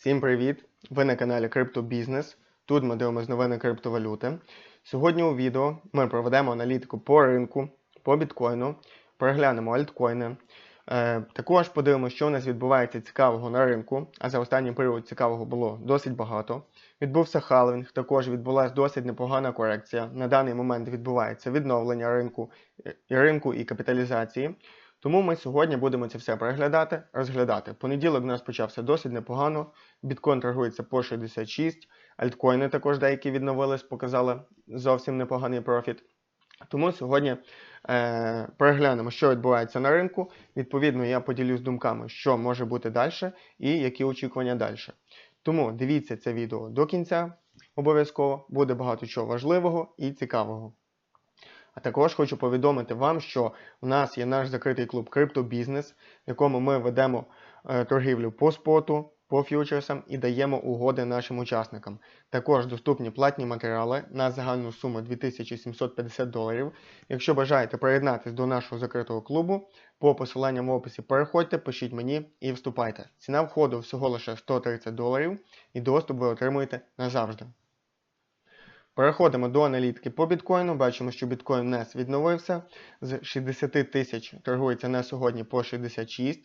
Всім привіт! Ви на каналі Криптобізнес. Тут ми дивимося новини криптовалюти. Сьогодні у відео ми проведемо аналітику по ринку, по біткоїну, переглянемо альткоїни. Е, також подивимося, що у нас відбувається цікавого на ринку, а за останній період цікавого було досить багато. Відбувся халвінг, також відбулася досить непогана корекція. На даний момент відбувається відновлення ринку е, і ринку і капіталізації. Тому ми сьогодні будемо це все переглядати, розглядати. Понеділок у нас почався досить непогано. Біткоін торгується по 66, альткоїни також деякі відновились, показали зовсім непоганий профіт. Тому сьогодні е, переглянемо, що відбувається на ринку. Відповідно, я поділюсь думками, що може бути далі і які очікування далі. Тому дивіться це відео до кінця. Обов'язково буде багато чого важливого і цікавого. А також хочу повідомити вам, що у нас є наш закритий клуб Криптобізнес, в якому ми ведемо е, торгівлю по споту, по фьючерсам і даємо угоди нашим учасникам. Також доступні платні матеріали на загальну суму 2750 доларів. Якщо бажаєте приєднатися до нашого закритого клубу, по посиланням в описі переходьте, пишіть мені і вступайте. Ціна входу всього лише 130 доларів і доступ ви отримуєте назавжди. Переходимо до аналітики по біткоїну. Бачимо, що біткоін нас відновився. З 60 тисяч торгується на сьогодні по 66.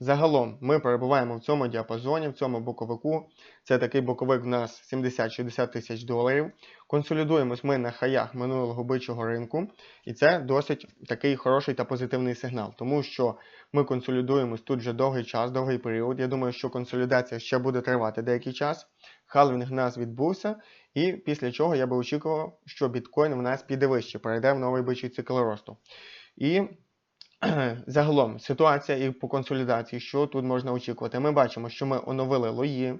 Загалом ми перебуваємо в цьому діапазоні, в цьому боковику. Це такий боковик в нас 70-60 тисяч доларів. Консолідуємось ми на хаях минулого бичого ринку. І це досить такий хороший та позитивний сигнал, тому що ми консолідуємось тут вже довгий час, довгий період. Я думаю, що консолідація ще буде тривати деякий час. Халвінг в нас відбувся, і після чого я би очікував, що біткоін в нас піде вище, перейде в новий бичий цикл росту. І загалом ситуація і по консолідації, що тут можна очікувати? Ми бачимо, що ми оновили лої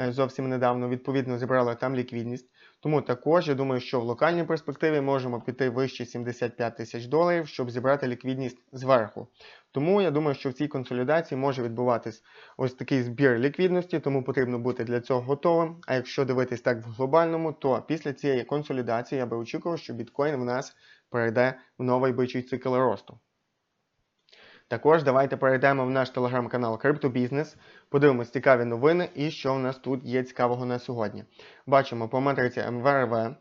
е, зовсім недавно, відповідно, зібрали там ліквідність. Тому також я думаю, що в локальній перспективі можемо піти вище 75 тисяч доларів, щоб зібрати ліквідність зверху. Тому я думаю, що в цій консолідації може відбуватись ось такий збір ліквідності, тому потрібно бути для цього готовим. А якщо дивитись так в глобальному, то після цієї консолідації я би очікував, що біткоін в нас перейде в новий бичий цикл росту. Також давайте перейдемо в наш телеграм-канал Криптобізнес, подивимось цікаві новини і що в нас тут є цікавого на сьогодні. Бачимо по матриці МВРВ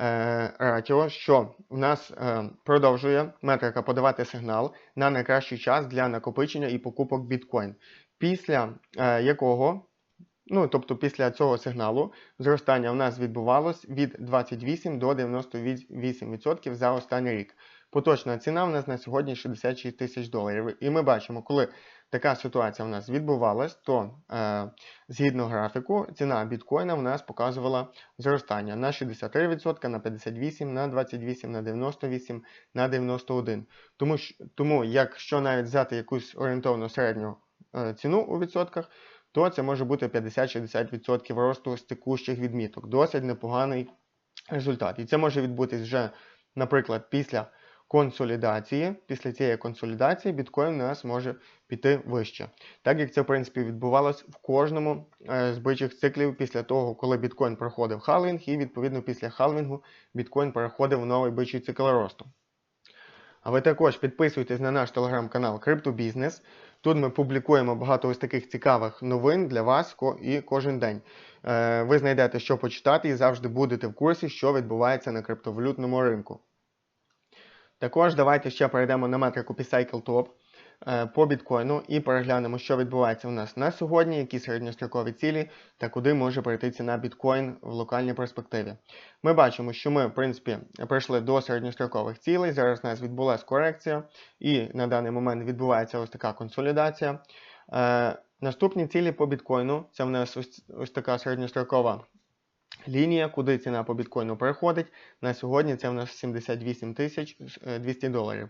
е, що в нас е, продовжує метрика подавати сигнал на найкращий час для накопичення і покупок біткоін, після е, якого Ну, тобто після цього сигналу зростання в нас відбувалось від 28 до 98% за останній рік. Поточна ціна в нас на сьогодні 66 тисяч доларів. І ми бачимо, коли така ситуація в нас відбувалась, то е, згідно графіку, ціна біткоїна в нас показувала зростання на 63%, на 58%, на 28%, на 98%, на 91%. Тому, тому якщо навіть взяти якусь орієнтовну середню е, ціну у відсотках, то це може бути 50-60% росту з текущих відміток. Досить непоганий результат. І це може відбутись вже, наприклад, після консолідації. Після цієї консолідації біткоін у нас може піти вище. Так як це, в принципі, відбувалось в кожному е, з бичих циклів після того, коли біткоін проходив халвінг, і відповідно після халвінгу біткоін переходив в новий бичий цикл росту. А ви також підписуйтесь на наш телеграм-канал Криптобізнес. Тут ми публікуємо багато ось таких цікавих новин для вас і кожен день. Е, ви знайдете, що почитати, і завжди будете в курсі, що відбувається на криптовалютному ринку. Також давайте ще перейдемо на метрику P-Cycle Top е, по біткоїну і переглянемо, що відбувається у нас на сьогодні, які середньострокові цілі та куди може прийти ціна біткоін в локальній перспективі. Ми бачимо, що ми, в принципі, прийшли до середньострокових цілей. Зараз у нас відбулася корекція, і на даний момент відбувається ось така консолідація. Е, Наступні цілі по біткоїну це в нас ось, ось така середньострокова лінія, куди ціна по біткоїну переходить. На сьогодні це в нас 78 тисяч 200 доларів.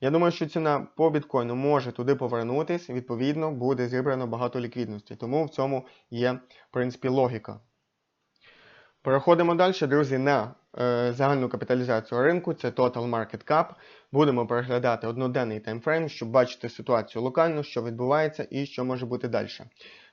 Я думаю, що ціна по біткоїну може туди повернутись, відповідно, буде зібрано багато ліквідності. Тому в цьому є, в принципі, логіка. Переходимо далі, друзі, на е, загальну капіталізацію ринку. Це Total Market Cap. Будемо переглядати одноденний таймфрейм, щоб бачити ситуацію локально, що відбувається і що може бути далі.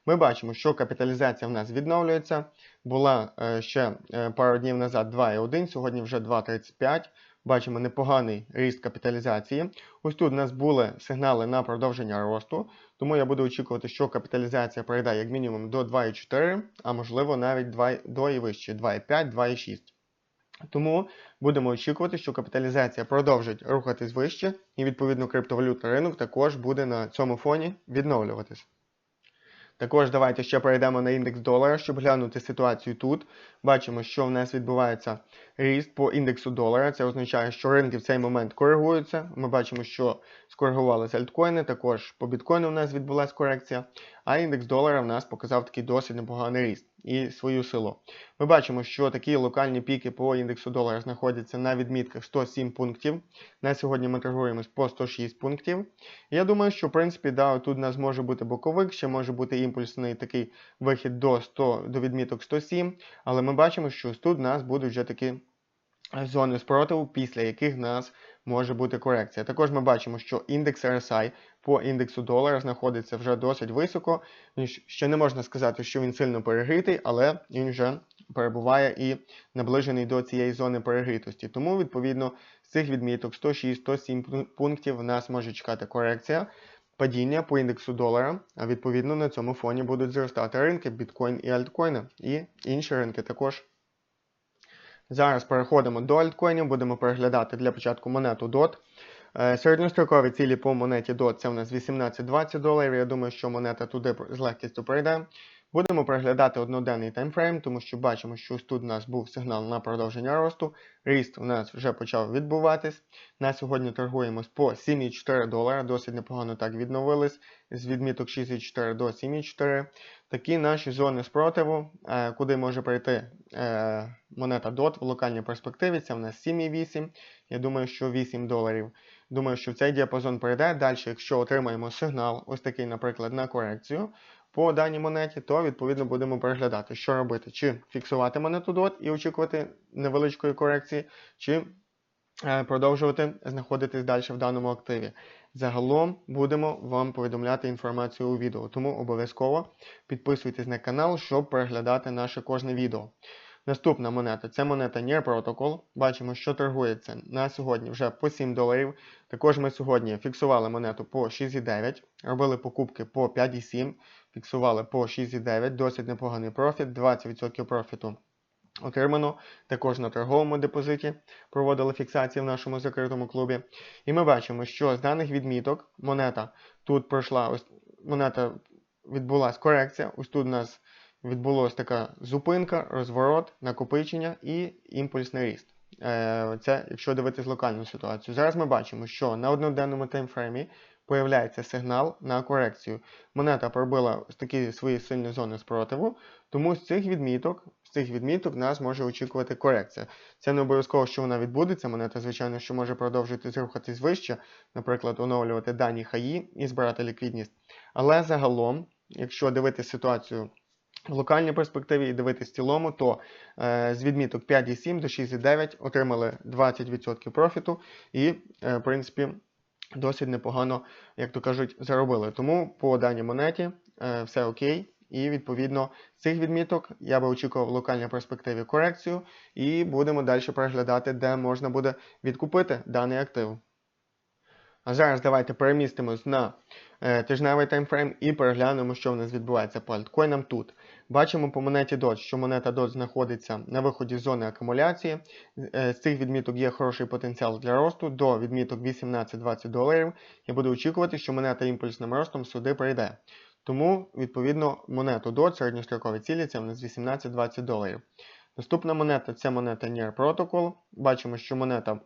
Ми бачимо, що капіталізація в нас відновлюється. Була е, ще е, пару днів назад 2,1, сьогодні вже 2,35. бачимо непоганий ріст капіталізації. Ось тут у нас були сигнали на продовження росту, тому я буду очікувати, що капіталізація пройде як мінімум до 2,4, а можливо навіть 2, до і вище 2,5, 2,6. Тому будемо очікувати, що капіталізація продовжить рухатись вище, і відповідно криптовалютний ринок також буде на цьому фоні відновлюватись. Також давайте ще перейдемо на індекс долара, щоб глянути ситуацію тут. Бачимо, що в нас відбувається ріст по індексу долара. Це означає, що ринки в цей момент коригуються. Ми бачимо, що скоригувалися альткоїни, також по біткоїну в нас відбулася корекція, а індекс долара в нас показав такий досить непоганий ріст і свою силу. Ми бачимо, що такі локальні піки по індексу долара знаходяться на відмітках 107 пунктів. На сьогодні ми торгуємось по 106 пунктів. Я думаю, що в принципі да, тут у нас може бути боковик, ще може бути імпульсний такий вихід до 100, до відміток 107, але ми бачимо, що тут у нас будуть вже такі зони спротиву, після яких в нас може бути корекція. Також ми бачимо, що індекс RSI по індексу долара знаходиться вже досить високо. Ще не можна сказати, що він сильно перегрітий, але він вже перебуває і наближений до цієї зони перегрітості. Тому, відповідно, з цих відміток 106-107 пунктів в нас може чекати корекція. Падіння по індексу долара, а відповідно на цьому фоні будуть зростати ринки біткоін і альткоїни, і інші ринки також. Зараз переходимо до альткоїнів, будемо переглядати для початку монету DOT. Е, середньострокові цілі по монеті DOT це у нас 18-20 доларів. Я думаю, що монета туди з легкістю пройде. Будемо переглядати одноденний таймфрейм, тому що бачимо, що ось тут у нас був сигнал на продовження росту. Ріст у нас вже почав відбуватись. На сьогодні торгуємось по 7,4 долара. Досить непогано так відновились. З відміток 6,4 до 7,4. Такі наші зони спротиву, е, куди може прийти е, монета DOT в локальній перспективі. Це в нас 7,8. Я думаю, що 8 доларів. Думаю, що в цей діапазон прийде. Далі, якщо отримаємо сигнал, ось такий, наприклад, на корекцію по даній монеті, то відповідно будемо переглядати, що робити, чи фіксувати монету DOT і очікувати невеличкої корекції, чи е, продовжувати знаходитись далі в даному активі. Загалом будемо вам повідомляти інформацію у відео, тому обов'язково підписуйтесь на канал, щоб переглядати наше кожне відео. Наступна монета це монета Near Protocol. Бачимо, що торгується на сьогодні вже по 7 доларів. Також ми сьогодні фіксували монету по 6,9, робили покупки по 5,7, фіксували по 6,9, досить непоганий профіт, 20% профіту. Отримано також на торговому депозиті проводили фіксації в нашому закритому клубі. І ми бачимо, що з даних відміток монета тут пройшла, ось монета відбулася корекція. Ось тут у нас відбулася така зупинка, розворот, накопичення і імпульсний ріст. Е, це якщо дивитись локальну ситуацію. Зараз ми бачимо, що на одноденному таймфреймі появляється сигнал на корекцію. Монета пробила такі свої сильні зони спротиву, тому з цих відміток з цих відміток нас може очікувати корекція. Це не обов'язково, що вона відбудеться. Монета, звичайно, що може продовжити зрухатись вище, наприклад, оновлювати дані хаї і збирати ліквідність. Але загалом, якщо дивитися ситуацію в локальній перспективі і дивитись в цілому, то е, з відміток 5,7 до 6,9 отримали 20% профіту і, е, в принципі, досить непогано, як то кажуть, заробили. Тому по даній монеті е, все окей. І, відповідно, з цих відміток я би очікував в локальній перспективі корекцію, і будемо далі переглядати, де можна буде відкупити даний актив. А зараз давайте перемістимось на тижневий таймфрейм і переглянемо, що в нас відбувається по альткоїнам тут. Бачимо по монеті DOT, що монета DOT знаходиться на виході з зони акумуляції. Е, з цих відміток є хороший потенціал для росту до відміток 18-20 доларів. Я буду очікувати, що монета імпульсним ростом сюди прийде. Тому, відповідно, монету DOT середньострокові цілі це в нас 18-20 доларів. Наступна монета це монета Near Protocol. Бачимо, що монета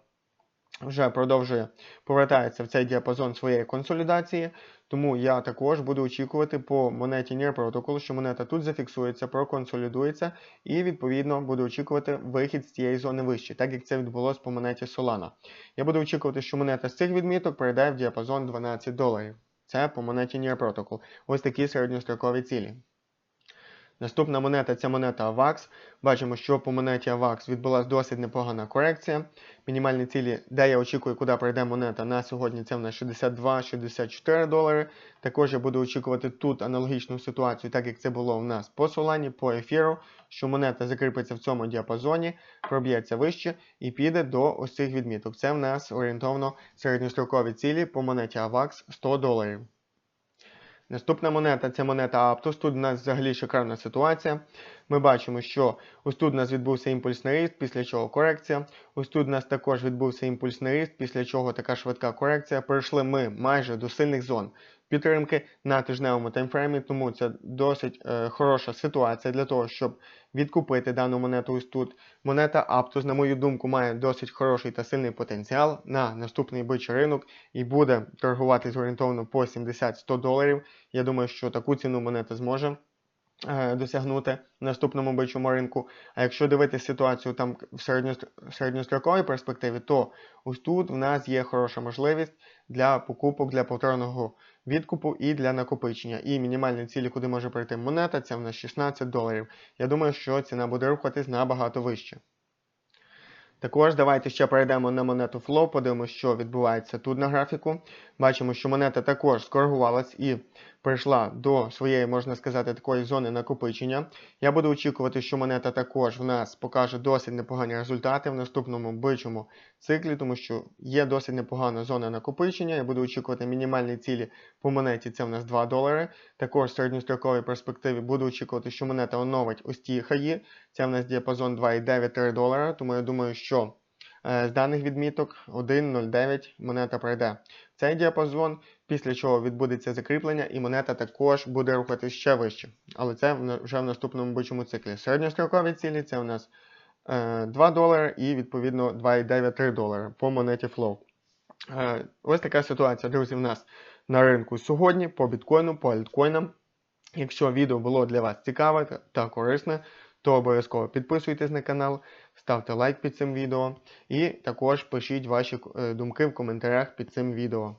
вже продовжує повертається в цей діапазон своєї консолідації. Тому я також буду очікувати по монеті Near Protocol, що монета тут зафіксується, проконсолідується, і, відповідно, буду очікувати вихід з цієї зони вище, так як це відбулося по монеті Solana. Я буду очікувати, що монета з цих відміток перейде в діапазон 12 доларів. Це по монеті Near Protocol. Ось такі середньострокові цілі. Наступна монета це монета AVAX. Бачимо, що по монеті AVAX відбулася досить непогана корекція. Мінімальні цілі, де я очікую, куди прийде монета на сьогодні, це в нас 62-64 долари. Також я буду очікувати тут аналогічну ситуацію, так як це було в нас по Солані, по ефіру, що монета закріпиться в цьому діапазоні, проб'ється вище і піде до ось цих відміток. Це в нас орієнтовно середньострокові цілі по монеті AVAX 100 доларів. Наступна монета це монета Аптус. Тут у нас взагалі шикарна ситуація. Ми бачимо, що ось тут у нас відбувся імпульсний ріст, після чого корекція. Ось тут у нас також відбувся імпульсний ріст, після чого така швидка корекція. Перейшли ми майже до сильних зон підтримки на тижневому таймфреймі, тому це досить е, хороша ситуація для того, щоб відкупити дану монету ось тут. Монета Aptos, на мою думку, має досить хороший та сильний потенціал на наступний бичий ринок і буде торгуватись орієнтовно по 70-100 доларів. Я думаю, що таку ціну монета зможе досягнути в наступному бичому ринку. А якщо дивитися ситуацію там в середньостроковій перспективі, то ось тут в нас є хороша можливість для покупок, для повторного відкупу і для накопичення. І мінімальні цілі, куди може прийти монета, це в нас 16 доларів. Я думаю, що ціна буде рухатись набагато вище. Також давайте ще перейдемо на монету Flow, подивимося, що відбувається тут на графіку. Бачимо, що монета також скоригувалась і прийшла до своєї, можна сказати, такої зони накопичення. Я буду очікувати, що монета також в нас покаже досить непогані результати в наступному бичому циклі, тому що є досить непогана зона накопичення. Я буду очікувати мінімальні цілі по монеті, це в нас 2 долари. Також в середньостроковій перспективі буду очікувати, що монета оновить ось ті хаї. Це в нас діапазон 2,9-3 долара, тому я думаю, що е, з даних відміток 1,09 монета пройде цей діапазон, після чого відбудеться закріплення, і монета також буде рухатись ще вище. Але це вже в наступному бичому циклі. Середньострокові цілі це у нас е, 2 долари і відповідно 2,9-3 долари по монеті Flow. Е, ось така ситуація, друзі, в нас на ринку сьогодні по біткоїну, по альткоїнам. Якщо відео було для вас цікаве та- та корисне, то обов'язково підписуйтесь на канал, ставте лайк під цим відео і також пишіть ваші е, думки в коментарях під цим відео.